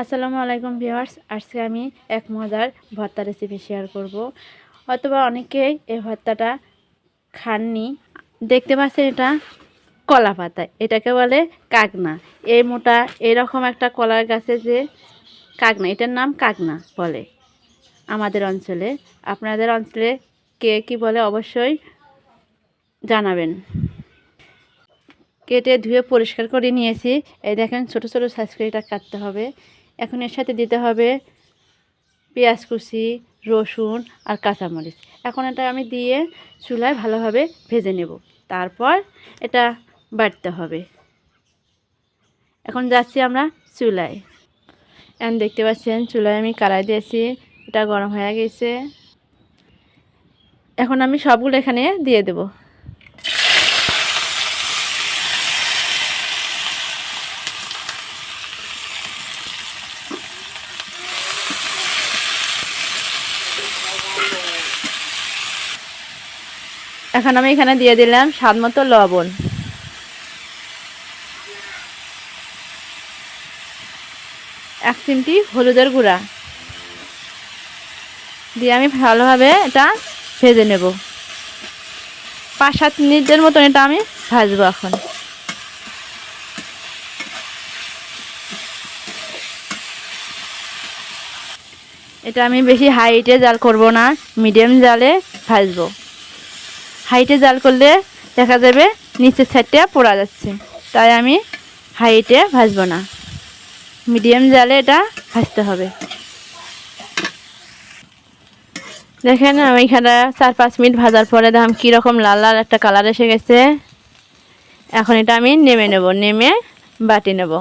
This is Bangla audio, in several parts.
আসসালামু আলাইকুম ভিউয়ার্স, আজকে আমি এক মজার ভর্তা রেসিপি শেয়ার করব। অথবা অনেকেই এই ভর্তাটা খাননি। দেখতে পাচ্ছেন এটা কলা পাতা, এটাকে বলে কাকনা। এই মোটা, এরকম একটা কলার গাছে যে কাকনা, এটার নাম কাকনা বলে আমাদের অঞ্চলে। আপনাদের অঞ্চলে কে কি বলে অবশ্যই জানাবেন। কেটে ধুয়ে পরিষ্কার করে নিয়েছি। এই দেখেন, ছোট ছোট সাইজ করে এটা কাটতে হবে। এখন এর সাথে দিতে হবে পেঁয়াজ কুচি, রসুন আর কাঁচামরিচ। এখন এটা আমি দিয়ে চুলায় ভালোভাবে ভেজে নেব। তারপর এটা বাটতে হবে। এখন যাচ্ছি আমরা চুলায়। এখন দেখতে পাচ্ছেন, চুলায় আমি কড়াই দিয়েছি, এটা গরম হয়ে গেছে। এখন আমি সবগুলো এখানে দিয়ে দেবো। এখন আমি এখানে দিয়ে দিলাম স্বাদ মতো লবণ। এক চিমটি হলুদের গুঁড়া। দিয়ে আমি ভালোভাবে এটা ভেজে নেব। পাঁচ সাত মিনিটের মতন এটা আমি ভাজবো এখন। এটা আমি বেশি হাইটে জাল করব না, মিডিয়াম জালে ভাজবো। হাইটে জাল করলে দেখা যাবে নিচের সাইডটা পোড়া যাচ্ছে। তাই আমি হাইটে ভাজবো না। মিডিয়াম জালে এটা ভাজতে হবে। দেখেন আমি এখানে চার পাঁচ মিনিট ভাজার পরে দেখলাম কীরকম লাল লাল একটা কালার এসে গেছে। এখন এটা আমি নেমে নেব, নেমে বাটি নেব।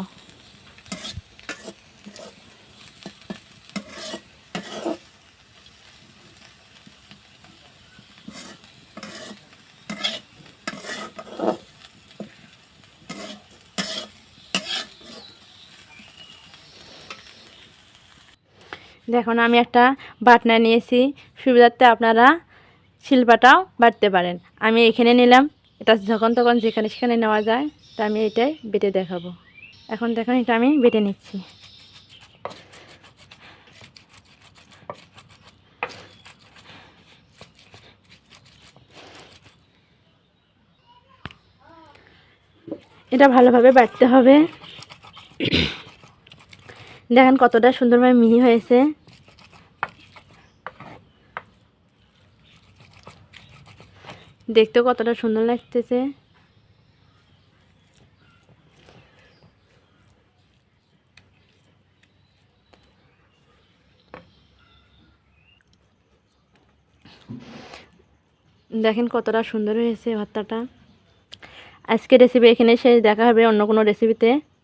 দেখুন, আমি একটা বাটনা নিয়েছি। সুবিধার্থে আপনারা শিল্পাটাও বাটতে পারেন। আমি এখানে নিলাম। এটা যখন তখন যেখানে সেখানে নেওয়া যায়, তা আমি এটাই বেটে দেখাবো। এখন দেখুন, এটা আমি বেটে নিচ্ছি। এটা ভালোভাবে বাটতে হবে। দেখেন কতটা সুন্দরভাবে মিহি হয়েছে। দেখতেও কতটা সুন্দর লাগতেছে। দেখেন কতটা সুন্দর হয়েছে ভর্তাটা আজকে রেসিপি এখানে শেষ, দেখা হবে অন্য কোনো রেসিপিতে